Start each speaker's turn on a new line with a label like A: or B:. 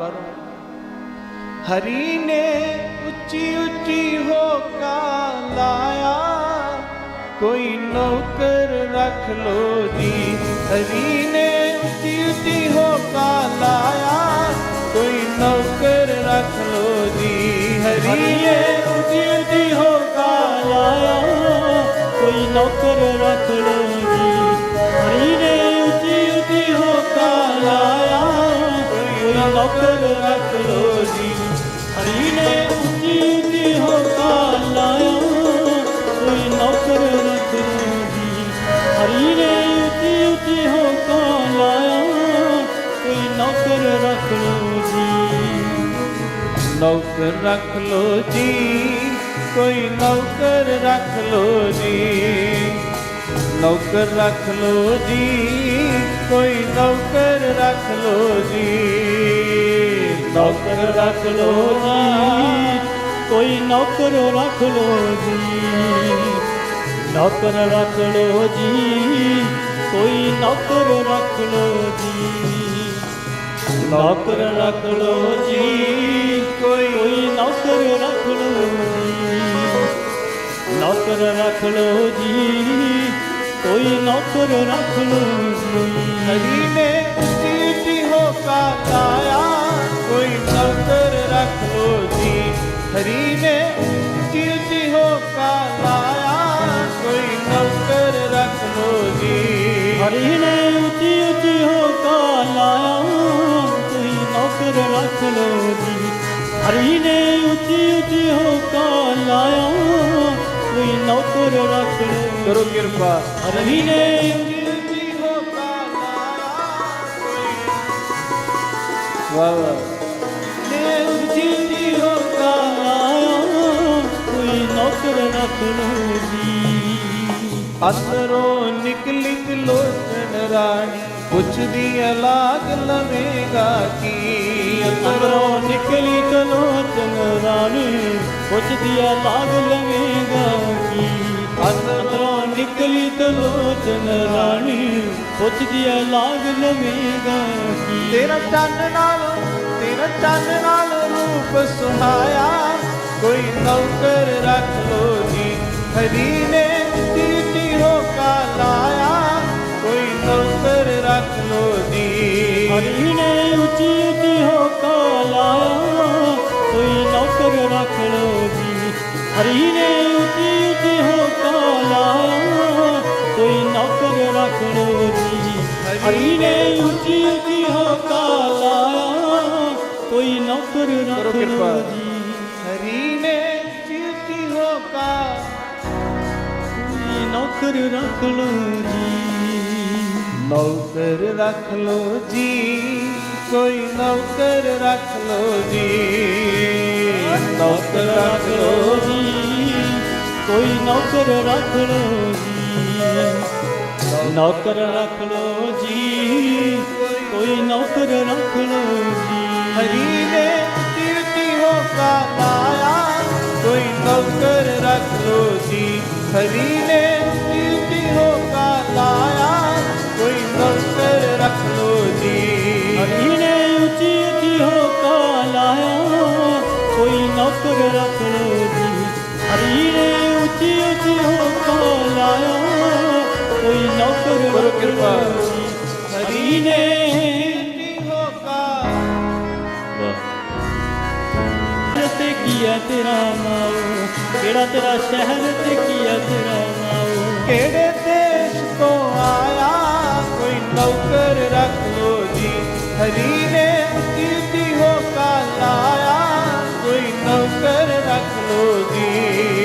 A: ਬਾਹਰੋਂ ਹਰੀ ਨੇ ਉੱਚੀ ਉੱਚੀ ਹੋਕਾ ਲਾਇਆ। ਕੋਈ ਨੌਕਰ ਰੱਖ ਲੋ ਜੀ। ਹਰੀ ਨੇ ਉੱਚੀ ਉੱਚੀ ਹੋਕਾ ਲਾਇਆ। ਕੋਈ ਨੌਕਰ ਰੱਖ ਲੋ ਜੀ। ਹਰੀ ਨੇ ਉੱਚੀ ਉੱਚੀ ਹੋਕਾ ਲਾਇਆ।
B: ਕੋਈ ਨੌਕਰ ਰੱਖ ਲੋ ਨੌਕਰ ਰੱਖ ਲੋ ਜੀ, ਕੋਈ ਨੌਕਰ ਰੱਖ ਲੋ ਜੀ। ਨੌਕਰ ਰੱਖ ਲੋ ਜੀ,
A: ਕੋਈ ਨੌਕਰ ਰੱਖ ਲੋ ਜੀ। ਨੌਕਰ ਰੱਖ ਲੋ ਜੀ, ਕੋਈ ਨੌਕਰ ਰੱਖ ਲੋ ਜੀ।
B: ਨੌਕਰ ਰੱਖ ਲੋ ਜੀ, ਕੋਈ ਨੌਕਰ ਰੱਖ ਲੋ ਜੀ। ਨੌਕਰ ਰੱਖ ਲੋ ਜੀ। ਲੋ ਜੀ ਨੌਕਰ ਰੱਖ ਲੋ ਜੀ ਕੋਈ ਨੌਕਰ ਰੱਖ ਲੋ ਜੀ।
A: ਹਰੀ ਨੇ ਉੱਚੀ ਉੱਚੀ ਹੋਕਾ ਲਾਇਆ ਕੋਈ ਨੌਕਰ ਰੱਖ ਲੋ ਜੀ। ਹਰੀ ਨੇ ਉੱਚੀ ਉੱਚੀ ਹੋਕਾ ਲਾਇਆ ਕੋਈ ਨੌਕਰ ਰੱਖ ਲੋ ਜੀ।
B: ਹਰੀ ਨੇ ਉੱਚੀ ਉੱਚੀ ਹੋਕਾ ਲਾਇਆ ਕੋਈ ਨੌਕਰ ਰੱਖ ਲੋ ਜੀ। ਹਰੀ ਨੇ ਉੱਚੀ ਉੱਚੀ ਹੋਕਾ ਲਾਇਆ। ਕੋਈ ਨੌਕਰ ਰੱਖ ਲੋ।
A: ਕਰੋ ਕਿਰਪਾ।
B: ਹਰੀ ਨੇ
A: ਉੱਚੀ ਉੱਚੀ ਹੋਕਾ ਲਾਇਆ। ਵਾਹ ਵਾਹ।
B: ਨੇ ਉੱਚੀ ਉੱਚੀ ਹੋਕਾ ਲਾਇਆ। ਕੋਈ ਨੌਕਰ ਰੱਖ ਲੋ ਜੀ।
A: ਅੰਦਰੋਂ ਨਿਕਲੀ ਲੋਚਨ ਰਾਣੀ। ਪੁੱਛਦੀ ਲਾਗ ਲਵੇਗਾ ਕੀ?
B: ਅੰਦਰੋਂ ਨਿਕਲੀ ਕਲੋਚਨ ਰਾਣੀ ਪੁੱਛਦੀ ਲਾਗ ਲਵੇਂਗਾ ਕੀ? ਅੰਦਰੋਂ ਨਿਕਲੀ ਕਲੋਚਨ ਰਾਣੀ ਪੁੱਛਦੀ ਲਾਗ ਲਵੇਂਗਾ ਕੀ?
A: ਤੇਰਾ ਚੰਨ ਨਾਲ ਤੇਰਾ ਚੰਨ ਨਾਲ ਰੂਪ ਸੁਹਾਇਆ ਕੋਈ ਨੌਕਰ ਰੱਖ ਲੋ ਜੀ ਹਰੀ ਨੇ
B: ਹਰੀ ਨੇ ਉੱਚੀ ਉੱਚੀ ਹੋਕਾ ਲਾਇਆ। ਕੋਈ ਨੌਕਰ ਰੱਖ ਲੋ ਜੀ। ਹਰੀ ਨੇ ਉੱਚੀ ਉੱਚੀ ਹੋਕਾ ਲਾਇਆ। ਕੋਈ ਨੌਕਰ ਰੱਖ ਲੋ ਜੀ। ਹਰੀ ਨੇ ਉੱਚੀ ਉੱਚੀ ਹੋਕਾ ਲਾਇਆ। ਕੋਈ ਨੌਕਰ
A: ਕਰੋ
B: ਰੱਖ। ਲੋ ਜੀ।
A: ਹਰੀ ਨੇ ਉੱਚੀ ਉੱਚੀ ਹੋਕਾ
B: ਕੋਈ ਨੌਕਰ ਰੱਖ ਲੋ ਜੀ।
A: ਨੌਕਰ ਰੱਖ ਲੋ ਜੀ, ਕੋਈ ਨੌਕਰ ਰੱਖ ਲੋ ਜੀ।
B: ਨੌਕਰ ਰੱਖ ਲੋ ਜੀ, ਕੋਈ ਨੌਕਰ ਰੱਖ ਲੋ ਜੀ। ਨੌਕਰ ਰੱਖ ਲੋ ਜੀ, ਕੋਈ ਨੌਕਰ ਰੱਖ ਲੋ ਜੀ।
A: ਹਰੀ ਨੇ ਉੱਚੀ ਉੱਚੀ ਹੋਕਾ ਲਾਇਆ ਕੋਈ ਨੌਕਰ ਰੱਖ ਲੋ ਜੀ। ਹਰੀ ਨੇ ਕੋਈ ਰੱਖ ਲੋ ਜੀ
B: ਹਰੀ ਨੇ ਉੱਚੀ ਉੱਚੀ ਹੋਕਾ ਲਾਇਆ ਕੋਈ ਨੌਕਰ
A: ਕਰੋ ਕਿਰਪਾ।
B: ਹਰੀ ਨੇ
A: ਉੱਚੀ ਹੋਕਾ
B: ਤੇ ਕੀ ਤੇਰਾ ਨਾਮ ਕਿਹੜਾ ਤੇਰਾ ਸ਼ਹਿਰ ਤੇ ਕੀ ਤੇਰਾ ਨਾਮ
A: ਕਿਹੜੇ ਦੇਸ਼ ਤੋਂ ਆਇਆ ਕੋਈ ਨੌਕਰ ਰੱਖ ਲੋ ਜੀ ਹਰੀ